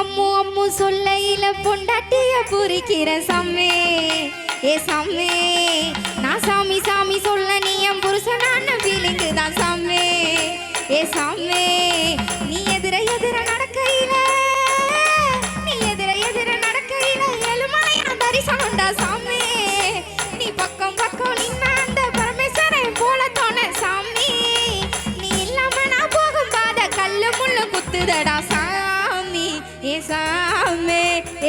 அம்மு அம்மு சொல்லையில பொண்டாட்டிய புரிக்கிற சம்மே. ஏ சம்மே நான் சாமி சாமி சொல்ல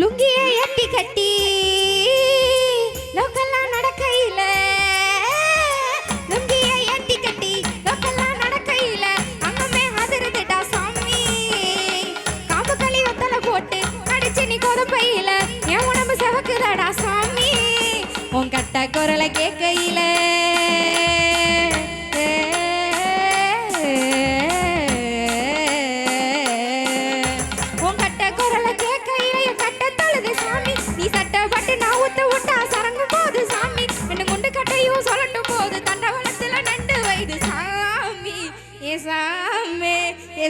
லுங்கிய எட்டி கட்டி. லோக்கல்லாம் நடக்கையில். லுங்கிய எட்டி கட்டி. லோக்கல்லாம் நடக்கையில். அங்கமே அதிருதுடா சாமி. காம்பு களி வத்தல போட்டு அடிச்சு நீ கொதப்பையில என் உடம்பு செவக்குதாடா சாமி. உன் கட்ட குரலை கேட்கையில. உன் கட்ட குரலை கேட்கையில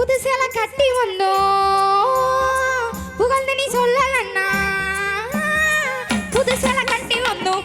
புது சேலை கட்டி வந்தோம். புகழ்ந்து நீ சொல்லலன்னா புது சேலை கட்டி வந்தோம்.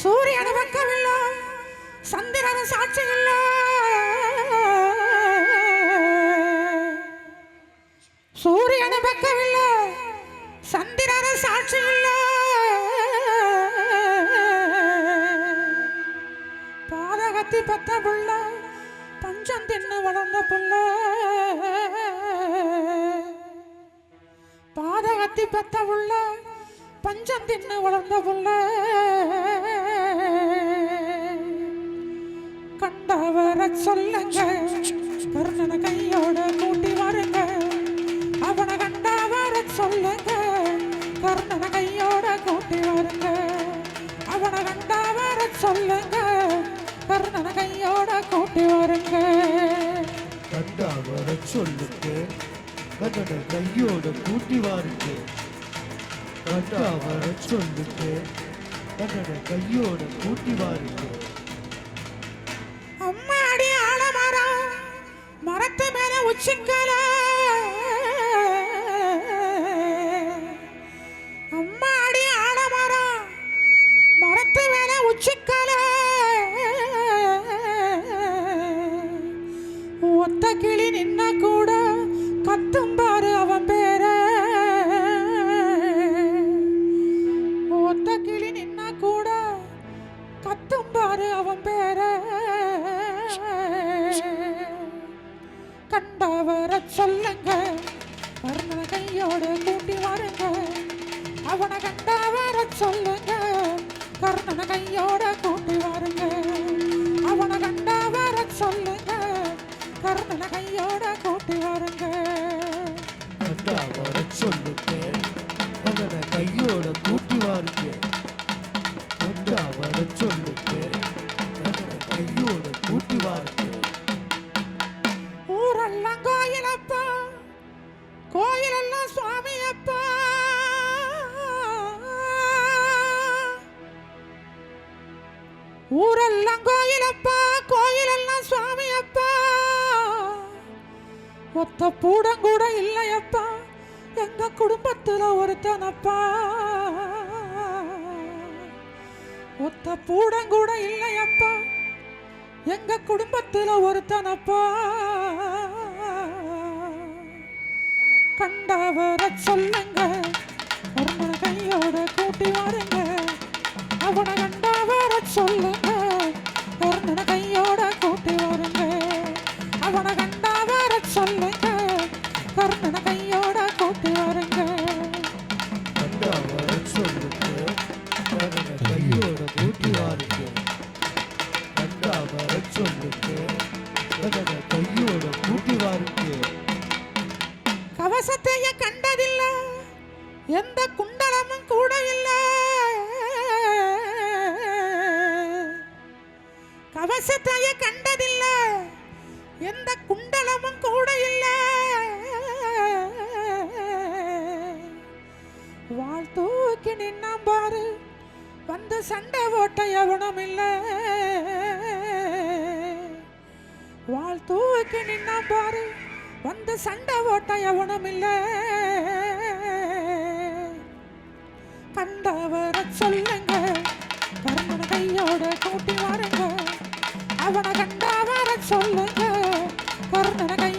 சூரியன பக்கமில்ல சந்திரன சாட்சி இல்ல சூரியன பக்கமில்ல சந்திரன சாட்சி இல்ல பாதகத்தி பத்த புள்ள பஞ்சம் தின்னு வளர்ந்த புள்ள. பாதகத்தி பத்த புள்ள பஞ்சம் தின்னு வளர்ந்த புள்ள. சொல்லுங்க. கர்ணன கையோட கூட்டி வாருங்க. அவனை கண்டா வர சொல்லுங்க. கர்ணன கையோட கூட்டி வாருங்க. அவனை கண்டா வர சொல்லுங்க. கர்ணன கையோட கூட்டி வாருங்க. கண்டா வர சொல்லுங்க. கண்ணட கையோட கூட்டி வாருங்க. கண்டா வர சொல்லுங்க. கண்ணட கையோட கூட்டி வாருங்க. சிக்கல அம்மாடி ஆடமரம் மரத்து மேல உச்சிக்கல. ஒத்த கிளி நின்னா கூட கத்தும் பாரு அவன் பேர. ஒத்த கிளி நின்னா கூட கத்தும் பாரு அவன் பேர. கண்டவர சொல்லுங்க. கர்ணன கையோட கூட்டி வாருங்க. அவனை கண்டவர சொல்லுங்க. கர்ணன கையோட கூட்டி வாருங்க. அவனை கண்டவர சொல்லுங்க. கர்ணன கையோட கூட்டி வாருங்க. கண்டா வர சொல்லுங்க. அவனை கையோட கூட்டி வாருங்க. கண்டா வர சொல்லுங்க. அவனை கையோட கூட்டி வாருங்க. ஒத்த பூடம் கூட இல்லையப்பா. எங்க குடும்பத்துல ஒருத்தனப்பா. ஒத்த பூடம் கூட இல்லையப்பா. எங்க குடும்பத்துல ஒருத்தனப்பா. கண்டவர சொல்லுங்க. ஒரு கையோட கூட்டி வாருங்க. கண்ணனை கையோட கூட்டி வாருங்க கவசத்தைய கண்டதில்ல எந்த குண்டலமும் கூட இல்ல. கவசத்தைய கண்டதில்ல எந்த குண்டலமும் கூட இல்ல. வாழ் தூக்கி வந்து சண்டை ஓட்ட எவனும் இல்லை. வாழ்த்தூக்கு தூக்கி நின்னா பாரு வந்து சண்டை ஓட்ட எவனும் இல்லை கண்டவரை சொல்லுங்க. கருமன் கையோட கூட்டி வாருங்க. அவனை கண்டவரை சொல்லுங்க. கருணனை